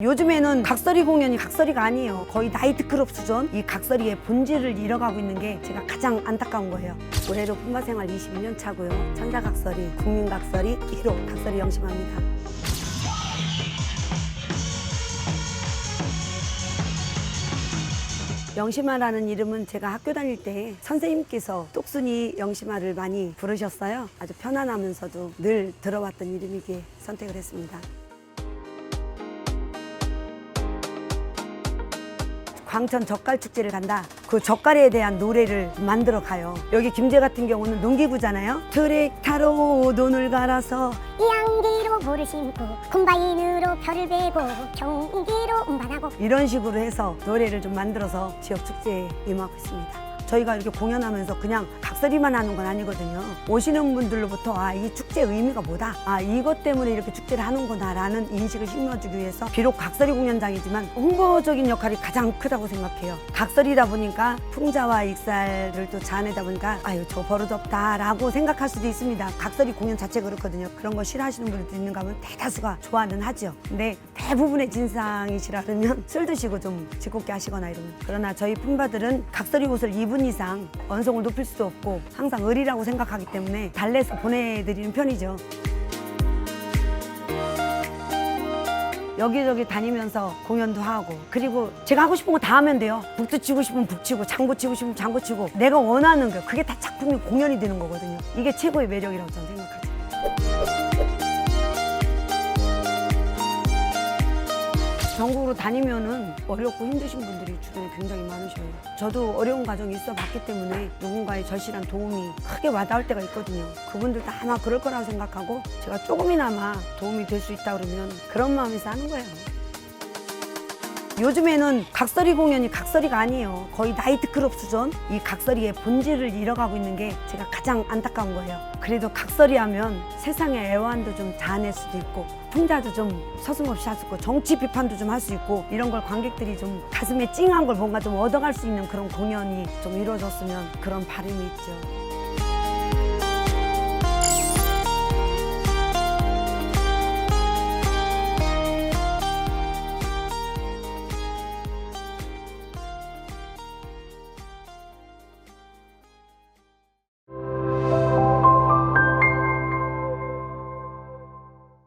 요즘에는 각설이 공연이 각설이가 아니에요. 거의 나이트클럽 수준. 이 각설이의 본질을 잃어가고 있는 게 제가 가장 안타까운 거예요. 올해로 품바 생활 22년 차고요. 천자 각설이, 국민 각설이 1호 각설이 영심합니다. 영심아라는 이름은 제가 학교 다닐 때 선생님께서 똑순이 영심아를 많이 부르셨어요. 아주 편안하면서도 늘 들어왔던 이름이기에 선택을 했습니다. 광천 젓갈 축제를 간다. 그 젓갈에 대한 노래를 만들어 가요. 여기 김제 같은 경우는 농기구잖아요. 트랙 타로 돈을 갈아서 이안기로 볼을 심고 콤바인으로 별을 베고 경기로 운반하고 이런 식으로 해서 노래를 좀 만들어서 지역 축제에 임하고 있습니다. 저희가 이렇게 공연하면서 그냥 각설이만 하는 건 아니거든요. 오시는 분들로부터 아, 이 축제 의미가 뭐다. 아, 이것 때문에 이렇게 축제를 하는구나라는 인식을 심어주기 위해서 비록 각설이 공연장이지만 홍보적인 역할이 가장 크다고 생각해요. 각설이다 보니까 풍자와 익살을 또 자아내다 보니까 아유, 저 버릇없다라고 생각할 수도 있습니다. 각설이 공연 자체가 그렇거든요. 그런 거 싫어하시는 분들도 있는가 하면 대다수가 좋아는 하죠. 근데 대부분의 진상이시라 그러면 술 드시고 좀 짓궂게 하시거나 이러면 그러나 저희 품바들은 각설이 옷을 2분 이상 언성을 높일 수도 없고 항상 을이라고 생각하기 때문에 달래서 보내드리는 편이죠. 여기저기 다니면서 공연도 하고 그리고 제가 하고 싶은 거 다 하면 돼요. 북도 치고 싶으면 북 치고 장구 치고 싶으면 장구 치고 내가 원하는 거 그게 다 작품이 공연이 되는 거거든요. 이게 최고의 매력이라고 저는 생각하죠 전국으로 다니면은 어렵고 힘드신 분들이 주변에 굉장히 많으셔요. 저도 어려운 과정이 있어 봤기 때문에 누군가의 절실한 도움이 크게 와닿을 때가 있거든요. 그분들도 아마 그럴 거라고 생각하고 제가 조금이나마 도움이 될 수 있다 그러면 그런 마음에서 하는 거예요. 요즘에는 각설이 공연이 각설이가 아니에요. 거의 나이트클럽 수준. 이 각설이의 본질을 잃어가고 있는 게 제가 가장 안타까운 거예요. 그래도 각설이 하면 세상의 애환도 좀 자아낼 수도 있고 풍자도 좀 서슴없이 할 수 있고 정치 비판도 좀 할 수 있고 이런 걸 관객들이 좀 가슴에 찡한 걸 뭔가 좀 얻어갈 수 있는 그런 공연이 좀 이루어졌으면 그런 바람이 있죠.